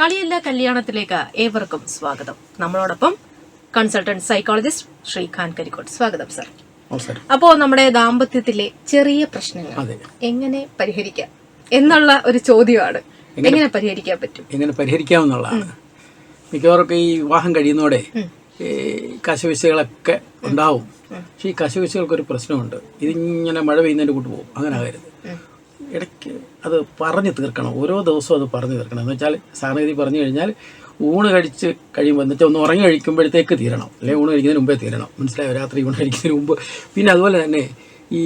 കളിയല്ല കല്യാണത്തിലേക്ക് ഏവർക്കും സ്വാഗതം. നമ്മളോടൊപ്പം കൺസൾട്ടന്റ് സൈക്കോളജിസ്റ്റ് ശ്രീഖാൻ കരിക്കോട്ട് സ്വാഗതം സർ അപ്പോ നമ്മുടെ ദാമ്പത്യത്തിലെ ചെറിയ പ്രശ്നങ്ങൾ എങ്ങനെ പരിഹരിക്കാം എന്നുള്ള ഒരു ചോദ്യമാണ്. എങ്ങനെ പരിഹരിക്കാൻ പറ്റും? എങ്ങനെ പരിഹരിക്കാമെന്നുള്ളതാണ് മിക്കവാറൊക്കെ ഈ വിവാഹം കഴിയുന്നതോടെ ഈ കശവിശകളൊക്കെ ഉണ്ടാവും. പക്ഷേ ഈ കശവിശകൾക്കൊരു പ്രശ്നമുണ്ട്. ഇതിങ്ങനെ മഴ പെയ്യുന്നതിന്റെ കൂട്ട് പോകും. അങ്ങനെ ആകരുത്. ഇടയ്ക്ക് അത് പറഞ്ഞു തീർക്കണം. ഓരോ ദിവസവും അത് പറഞ്ഞു തീർക്കണം. എന്ന് വെച്ചാൽ സാധാരണഗതി പറഞ്ഞു കഴിഞ്ഞാൽ ഊണ് കഴിച്ച് കഴിയുമ്പോൾ എന്നിട്ട് ഒന്ന് ഉറങ്ങി കഴിക്കുമ്പോഴത്തേക്ക് തീരണം. അല്ലെങ്കിൽ ഊണ് കഴിക്കുന്നതിന് മുമ്പേ തീരണം. മനസ്സിലായോ? രാത്രി ഊണ് കഴിക്കുന്നതിന് മുമ്പ്. പിന്നെ അതുപോലെ തന്നെ ഈ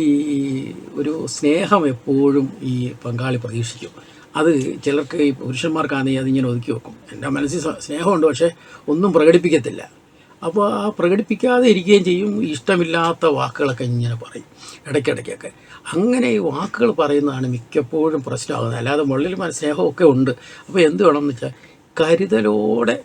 ഒരു സ്നേഹം എപ്പോഴും ഈ പങ്കാളി പ്രതീക്ഷിക്കും. അത് ചിലർക്ക് ഈ പുരുഷന്മാർക്കാണെങ്കിൽ അതിങ്ങനെ ഒതുക്കി വെക്കും. എന്റെ മനസ്സിൽ സ്നേഹമുണ്ട് പക്ഷേ ഒന്നും പ്രകടിപ്പിക്കത്തില്ല. അപ്പോൾ ആ പ്രകടിപ്പിക്കാതെ ഇരിക്കുകയും ചെയ്യും. ഇഷ്ടമില്ലാത്ത വാക്കുകളൊക്കെ ഇങ്ങനെ പറയും. ഇടയ്ക്കിടയ്ക്കൊക്കെ. അങ്ങനെ ഈ വാക്കുകൾ പറയുന്നതാണ് മിക്കപ്പോഴും പ്രശ്നമാകുന്നത്. അല്ലാതെ മുള്ളിൽ സ്നേഹമൊക്കെ ഉണ്ട്. അപ്പോൾ എന്ത് വേണമെന്ന് വെച്ചാൽ കരുതലോടെ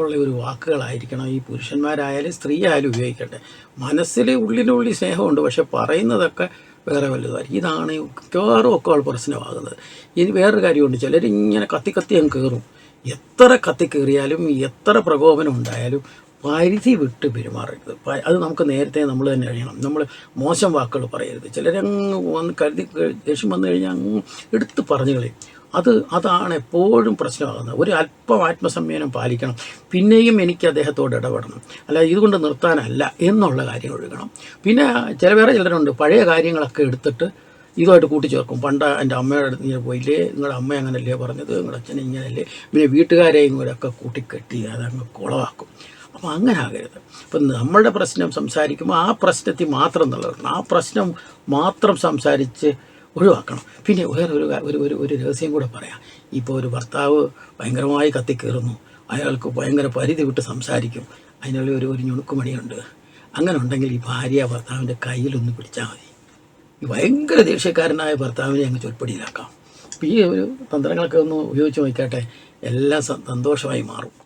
ഉള്ള ഒരു വാക്കുകളായിരിക്കണം. ഈ പുരുഷന്മാരായാലും സ്ത്രീ ആയാലും ഉപയോഗിക്കട്ടെ മനസ്സിൽ ഉള്ളിനുള്ളിൽ സ്നേഹമുണ്ട്. പക്ഷെ പറയുന്നതൊക്കെ വേറെ വലുതായിരിക്കും. ഇതാണ് മിക്കവാറും ഒക്കെ ഉള്ള പ്രശ്നമാകുന്നത്. ഇനി വേറൊരു കാര്യമുണ്ട്. ചിലരിങ്ങനെ കത്തി കത്തി അങ്ങ് കയറും എത്ര കത്തി കയറിയാലും എത്ര പ്രകോപനം ഉണ്ടായാലും പരിധി വിട്ട് പെരുമാറരുത്. അത് നമുക്ക് നേരത്തെ നമ്മൾ തന്നെ അറിയണം. നമ്മൾ മോശം വാക്കുകൾ പറയരുത്. ചിലരങ്ങ് വന്ന് കരുതി ദേഷ്യം വന്നു കഴിഞ്ഞാൽ അങ്ങ് എടുത്ത് പറഞ്ഞു കളയും. അത് അതാണ് എപ്പോഴും പ്രശ്നമാകുന്നത്. ഒരു അല്പം ആത്മസംയമനം പാലിക്കണം. പിന്നെയും എനിക്ക് അദ്ദേഹത്തോട് ഇടപെടണം. അല്ല ഇതുകൊണ്ട് നിർത്താനല്ല എന്നുള്ള കാര്യം ഒഴുകണം. പിന്നെ ചില വേറെ ചിലരുണ്ട്. പഴയ കാര്യങ്ങളൊക്കെ എടുത്തിട്ട് ഇതുമായിട്ട് കൂട്ടിച്ചേർക്കും. പണ്ട് എന്റെ അമ്മയുടെ അടുത്ത് ഇങ്ങനെ പോയില്ലേ? നിങ്ങളുടെ അമ്മ അങ്ങനല്ലേ പറഞ്ഞത്? നിങ്ങളുടെ അച്ഛൻ ഇങ്ങനല്ലേ? പിന്നെ വീട്ടുകാരെയും കൂടെയൊക്കെ കൂട്ടിക്കെട്ടി അതങ്ങ് കുളവാക്കും. അപ്പോൾ അങ്ങനെ ആകരുത് അപ്പം നമ്മളുടെ പ്രശ്നം സംസാരിക്കുമ്പോൾ ആ പ്രശ്നത്തിൽ മാത്രം നിലനിർത്തണം. ആ പ്രശ്നം മാത്രം സംസാരിച്ച് ഒഴിവാക്കണം. പിന്നെ വേറെ ഒരു ഒരു ഒരു ഒരു രഹസ്യം കൂടെ പറയാം. ഇപ്പോൾ ഒരു ഭർത്താവ് ഭയങ്കരമായി കത്തിക്കയറുന്നു അയാൾക്ക് ഭയങ്കര പരിധി വിട്ട് സംസാരിക്കും. അതിനുള്ള ഒരു ഒരു ഞുണുക്കുമണിയുണ്ട്. അങ്ങനെ ഉണ്ടെങ്കിൽ ഈ ഭാര്യ ഭർത്താവിന്റെ കയ്യിലൊന്ന് പിടിച്ചാൽ മതി. ഈ ഭയങ്കര ദേഷ്യക്കാരനായ ഭർത്താവിനെ അങ്ങ് ചൊൽപ്പടിയിലാക്കാം. അപ്പോൾ ഈ ഒരു തന്ത്രങ്ങളൊക്കെ ഒന്ന് ഉപയോഗിച്ച് നോക്കിക്കട്ടെ എല്ലാം സന്തോഷമായി മാറും.